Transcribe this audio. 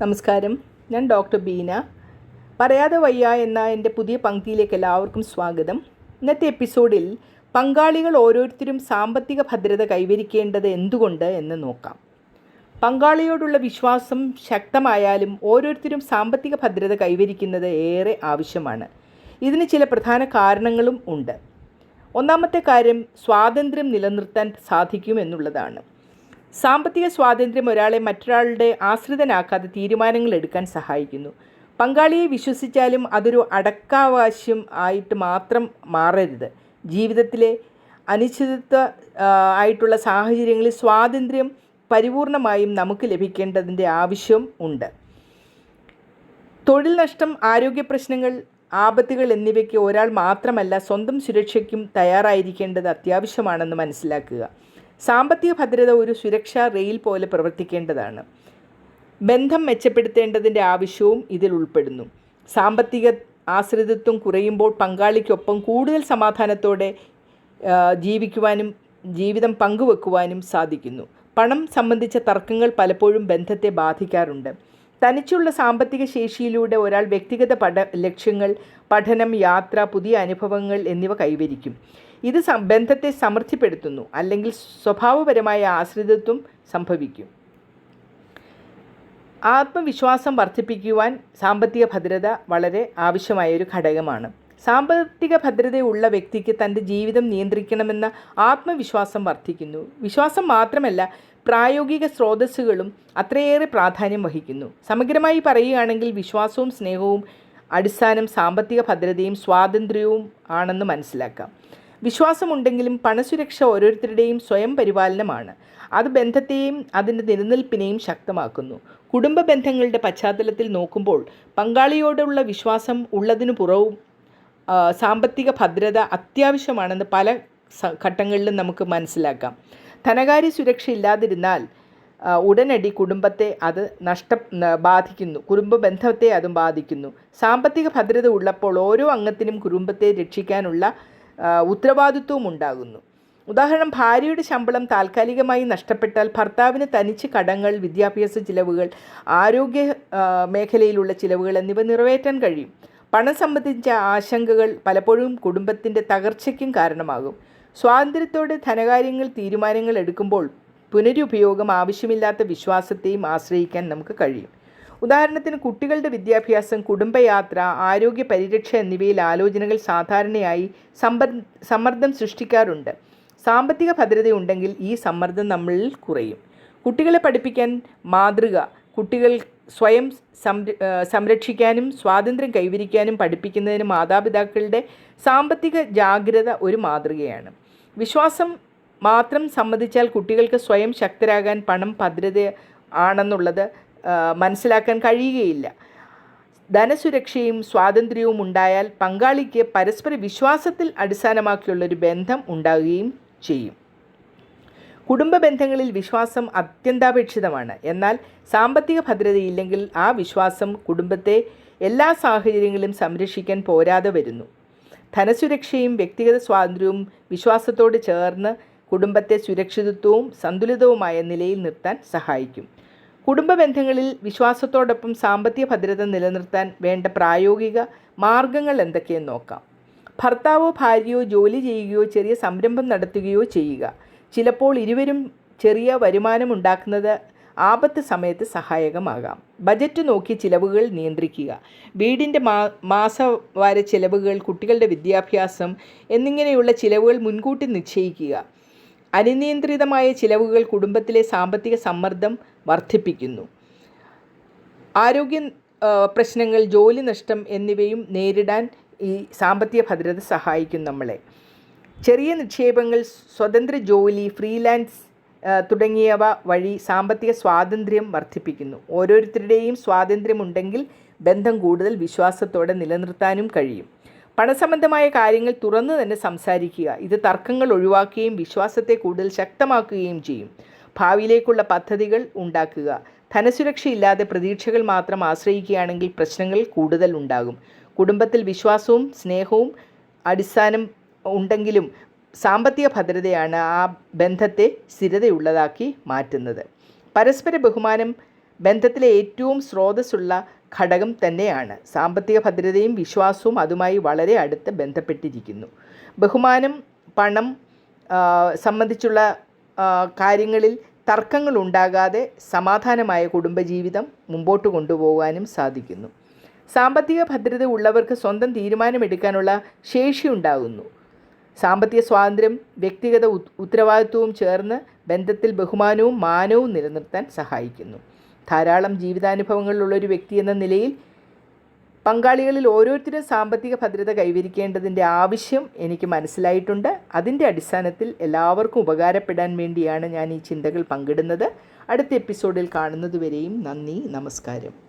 നമസ്കാരം. ഞാൻ ഡോക്ടർ ബീന. പറയാതെ വയ്യ എന്ന എന്റെ പുതിയ പങ്ക്തിയിലേക്ക് എല്ലാവർക്കും സ്വാഗതം. ഇന്നത്തെ എപ്പിസോഡിൽ പങ്കാളികൾ ഓരോരുത്തരും സാമ്പത്തിക ഭദ്രത കൈവരിക്കേണ്ടത് എന്തുകൊണ്ട് എന്ന് നോക്കാം. പങ്കാളിയോടുള്ള വിശ്വാസം ശക്തമായാലും ഓരോരുത്തരും സാമ്പത്തിക ഭദ്രത കൈവരിക്കുന്നത് ഏറെ ആവശ്യമാണ്. ഇതിന് ചില പ്രധാന കാരണങ്ങളും ഉണ്ട്. ഒന്നാമത്തെ കാര്യം സ്വാതന്ത്ര്യം നിലനിർത്താൻ സാധിക്കും എന്നുള്ളതാണ്. സാമ്പത്തിക സ്വാതന്ത്ര്യം ഒരാളെ മറ്റൊരാളുടെ ആശ്രിതനാക്കാതെ തീരുമാനങ്ങൾ എടുക്കാൻ സഹായിക്കുന്നു. പങ്കാളിയെ വിശ്വസിച്ചാലും അതൊരു അടക്കാവാശ്യം ആയിട്ട് മാത്രം മാറരുത്. ജീവിതത്തിലെ അനിശ്ചിതത്വ ആയിട്ടുള്ള സാഹചര്യങ്ങളിൽ സ്വാതന്ത്ര്യം പരിപൂർണമായും നമുക്ക് ലഭിക്കേണ്ടതിന്റെ ആവശ്യം ഉണ്ട്. തൊഴിൽ നഷ്ടം ആരോഗ്യ പ്രശ്നങ്ങൾ ആപത്തുകൾ എന്നിവയ്ക്ക് ഒരാൾ മാത്രമല്ല സ്വന്തം സുരക്ഷയ്ക്കും തയ്യാറായിരിക്കേണ്ടത് അത്യാവശ്യമാണെന്ന് മനസ്സിലാക്കുക. സാമ്പത്തിക ഭദ്രത ഒരു സുരക്ഷാ റെയിൽ പോലെ പ്രവർത്തിക്കേണ്ടതാണ്. ബന്ധം മെച്ചപ്പെടുത്തേണ്ടതിന്റെ ആവശ്യവും ഇതിൽ ഉൾപ്പെടുന്നു. സാമ്പത്തിക ആശ്രിതത്വം കുറയുമ്പോൾ പങ്കാളിക്കൊപ്പം കൂടുതൽ സമാധാനത്തോടെ ജീവിക്കുവാനും ജീവിതം പങ്കുവെക്കുവാനും സാധിക്കുന്നു. പണം സംബന്ധിച്ച തർക്കങ്ങൾ പലപ്പോഴും ബന്ധത്തെ ബാധിക്കാറുണ്ട്. തനിച്ചുള്ള സാമ്പത്തിക ശേഷിയിലൂടെ ഒരാൾ വ്യക്തിഗത പഠ ലക്ഷ്യങ്ങൾ പഠനം യാത്ര പുതിയ അനുഭവങ്ങൾ എന്നിവ കൈവരിക്കും. ഇത് ബന്ധത്തെ സമൃദ്ധിപ്പെടുത്തുന്നു അല്ലെങ്കിൽ സ്വഭാവപരമായ ആശ്രിതത്വം സംഭവിക്കും. ആത്മവിശ്വാസം വർദ്ധിപ്പിക്കുവാൻ സാമ്പത്തിക ഭദ്രത വളരെ ആവശ്യമായ ഒരു ഘടകമാണ്. സാമ്പത്തിക ഭദ്രതയുള്ള വ്യക്തിക്ക് തന്റെ ജീവിതം നിയന്ത്രിക്കണമെന്ന ആത്മവിശ്വാസം വർദ്ധിക്കുന്നു. വിശ്വാസം മാത്രമല്ല പ്രായോഗിക സ്രോതസ്സുകളും അത്രയേറെ പ്രാധാന്യം വഹിക്കുന്നു. സമഗ്രമായി പറയുകയാണെങ്കിൽ വിശ്വാസവും സ്നേഹവും അടിസ്ഥാനം സാമ്പത്തിക ഭദ്രതയും സ്വാതന്ത്ര്യവും ആണെന്ന് മനസ്സിലാക്കാം. വിശ്വാസമുണ്ടെങ്കിലും പണസുരക്ഷ ഓരോരുത്തരുടെയും സ്വയം പരിപാലനമാണ്. അത് ബന്ധത്തെയും അതിന്റെ നിലനിൽപ്പിനെയും ശക്തമാക്കുന്നു. കുടുംബ ബന്ധങ്ങളുടെ പശ്ചാത്തലത്തിൽ നോക്കുമ്പോൾ പങ്കാളിയോടുള്ള വിശ്വാസം ഉള്ളതിനു പുറവും സാമ്പത്തിക ഭദ്രത അത്യാവശ്യമാണെന്ന് പല ഘട്ടങ്ങളിലും നമുക്ക് മനസ്സിലാക്കാം. ധനകാര്യ സുരക്ഷ ഇല്ലാതിരുന്നാൽ ഉടനടി കുടുംബത്തെ അത് നഷ്ട ബാധിക്കുന്നു. കുടുംബ ബന്ധത്തെ അതും ബാധിക്കുന്നു. സാമ്പത്തിക ഭദ്രത ഉള്ളപ്പോൾ ഓരോ അംഗത്തിനും കുടുംബത്തെ രക്ഷിക്കാനുള്ള ഉത്തരവാദിത്വവും ഉണ്ടാകുന്നു. ഉദാഹരണം ഭാര്യയുടെ ശമ്പളം താൽക്കാലികമായി നഷ്ടപ്പെട്ടാൽ ഭർത്താവിന് തനിച്ച് കടങ്ങൾ വിദ്യാഭ്യാസ ചിലവുകൾ ആരോഗ്യ മേഖലയിലുള്ള ചിലവുകൾ എന്നിവ നിറവേറ്റാൻ കഴിയും. പണം സംബന്ധിച്ച ആശങ്കകൾ പലപ്പോഴും കുടുംബത്തിന്റെ തകർച്ചയ്ക്കും കാരണമാകും. സ്വാതന്ത്ര്യത്തോടെ ധനകാര്യങ്ങൾ തീരുമാനങ്ങൾ എടുക്കുമ്പോൾ പുനരുപയോഗം ആവശ്യമില്ലാത്ത വിശ്വാസത്തെയും ആശ്രയിക്കാൻ നമുക്ക് കഴിയും. ഉദാഹരണത്തിന് കുട്ടികളുടെ വിദ്യാഭ്യാസം കുടുംബയാത്ര ആരോഗ്യ പരിരക്ഷ എന്നിവയിൽ ആലോചനകൾ സാധാരണയായി സമ്മർദ്ദം സൃഷ്ടിക്കാറുണ്ട്. സാമ്പത്തിക ഭദ്രതയുണ്ടെങ്കിൽ ഈ സമ്മർദ്ദം നമ്മളിൽ കുറയും. കുട്ടികളെ പഠിപ്പിക്കാൻ മാതൃക കുട്ടികൾ സ്വയം സംര സംരക്ഷിക്കാനും സ്വാതന്ത്ര്യം കൈവരിക്കാനും പഠിപ്പിക്കുന്നതിന് മാതാപിതാക്കളുടെ സാമ്പത്തിക ജാഗ്രത ഒരു മാതൃകയാണ്. വിശ്വാസം മാത്രം സമ്മതിച്ചാൽ കുട്ടികൾക്ക് സ്വയം ശക്തരാകാൻ പണം ഭദ്രത ആണെന്നുള്ളത് മനസ്സിലാക്കാൻ കഴിയുകയില്ല. ധനസുരക്ഷയും സ്വാതന്ത്ര്യവും ഉണ്ടായാൽ പങ്കാളിക്ക് പരസ്പര വിശ്വാസത്തിൽ അടിസ്ഥാനമാക്കിയുള്ളൊരു ബന്ധം ഉണ്ടാകുകയും ചെയ്യും. കുടുംബ ബന്ധങ്ങളിൽ വിശ്വാസം അത്യന്താപേക്ഷിതമാണ്. എന്നാൽ സാമ്പത്തിക ഭദ്രതയില്ലെങ്കിൽ ആ വിശ്വാസം കുടുംബത്തെ എല്ലാ സാഹചര്യങ്ങളിലും സംരക്ഷിക്കാൻ പോരാതെ വരുന്നു. ധനസുരക്ഷയും വ്യക്തിഗത സ്വാതന്ത്ര്യവും വിശ്വാസത്തോട് ചേർന്ന് കുടുംബത്തെ സുരക്ഷിതത്വവും സന്തുലിതവുമായ നിലയിൽ നിർത്താൻ സഹായിക്കും. കുടുംബ ബന്ധങ്ങളിൽ വിശ്വാസത്തോടൊപ്പം സാമ്പത്തിക ഭദ്രത നിലനിർത്താൻ വേണ്ട പ്രായോഗിക മാർഗങ്ങൾ എന്തൊക്കെയെന്ന് നോക്കാം. ഭർത്താവോ ഭാര്യയോ ജോലി ചെയ്യുകയോ ചെറിയ സംരംഭം നടത്തുകയോ ചെയ്യുക. ചിലപ്പോൾ ഇരുവരും ചെറിയ വരുമാനം ഉണ്ടാക്കുന്നത് ആപത്ത് സമയത്ത് സഹായകമാകാം. ബജറ്റ് നോക്കി ചിലവുകൾ നിയന്ത്രിക്കുക. വീടിന്റെ മാ മാസവാര ചിലവുകൾ കുട്ടികളുടെ വിദ്യാഭ്യാസം എന്നിങ്ങനെയുള്ള ചിലവുകൾ മുൻകൂട്ടി നിശ്ചയിക്കുക. അനിയന്ത്രിതമായ ചിലവുകൾ കുടുംബത്തിലെ സാമ്പത്തിക സമ്മർദ്ദം വർദ്ധിപ്പിക്കുന്നു. ആരോഗ്യ പ്രശ്നങ്ങൾ ജോലി നഷ്ടം എന്നിവയും നേരിടാൻ ഈ സാമ്പത്തിക ഭദ്രത സഹായിക്കും നമ്മളെ. ചെറിയ നിക്ഷേപങ്ങൾ സ്വതന്ത്ര ജോലി ഫ്രീലാൻസ് തുടങ്ങിയവ വഴി സാമ്പത്തിക സ്വാതന്ത്ര്യം വർദ്ധിപ്പിക്കുന്നു. ഓരോരുത്തരുടെയും സ്വാതന്ത്ര്യമുണ്ടെങ്കിൽ ബന്ധം കൂടുതൽ വിശ്വാസത്തോടെ നിലനിർത്താനും കഴിയും. പണസംബന്ധമായ കാര്യങ്ങൾ തുറന്നു തന്നെ സംസാരിക്കുക. ഇത് തർക്കങ്ങൾ ഒഴിവാക്കുകയും വിശ്വാസത്തെ കൂടുതൽ ശക്തമാക്കുകയും ചെയ്യും. ഭാവിയിലേക്കുള്ള പദ്ധതികൾ ഉണ്ടാക്കുക. ധനസുരക്ഷയില്ലാതെ പ്രതീക്ഷകൾ മാത്രം ആശ്രയിക്കുകയാണെങ്കിൽ പ്രശ്നങ്ങൾ കൂടുതൽ ഉണ്ടാകും. കുടുംബത്തിൽ വിശ്വാസവും സ്നേഹവും അടിസ്ഥാനം ഉണ്ടെങ്കിലും സാമ്പത്തിക ഭദ്രതയാണ് ആ ബന്ധത്തെ സ്ഥിരതയുള്ളതാക്കി മാറ്റുന്നത്. പരസ്പര ബഹുമാനം ബന്ധത്തിലെ ഏറ്റവും സ്രോതസ്സുള്ള ഘടകം തന്നെയാണ്. സാമ്പത്തിക ഭദ്രതയും വിശ്വാസവും അതുമായി വളരെ അടുത്ത് ബന്ധപ്പെട്ടിരിക്കുന്നു. ബഹുമാനം പണം സംബന്ധിച്ചുള്ള കാര്യങ്ങളിൽ തർക്കങ്ങൾ ഉണ്ടാകാതെ സമാധാനമായ കുടുംബജീവിതം മുമ്പോട്ട് കൊണ്ടുപോകാനും സാധിക്കുന്നു. സാമ്പത്തിക ഭദ്രത ഉള്ളവർക്ക് സ്വന്തം തീരുമാനമെടുക്കാനുള്ള ശേഷി ഉണ്ടാകുന്നു. സാമ്പത്തിക സ്വാതന്ത്ര്യം വ്യക്തിഗത ഉത്- ഉത്തരവാദിത്വവും ചേർന്ന് ബന്ധത്തിൽ ബഹുമാനവും മാനവും നിലനിർത്താൻ സഹായിക്കുന്നു. ധാരാളം ജീവിതാനുഭവങ്ങളിലുള്ള ഒരു വ്യക്തി എന്ന നിലയിൽ പങ്കാളികളിൽ ഓരോരുത്തരും സാമ്പത്തിക ഭദ്രത കൈവരിക്കേണ്ടതിന്റെ ആവശ്യം എനിക്ക് മനസ്സിലായിട്ടുണ്ട്. അതിന്റെ അടിസ്ഥാനത്തിൽ എല്ലാവർക്കും ഉപകാരപ്പെടാൻ വേണ്ടിയാണ് ഞാൻ ഈ ചിന്തകൾ പങ്കിടുന്നത്. അടുത്ത എപ്പിസോഡിൽ കാണുന്നതുവരെയും നന്ദി നമസ്കാരം.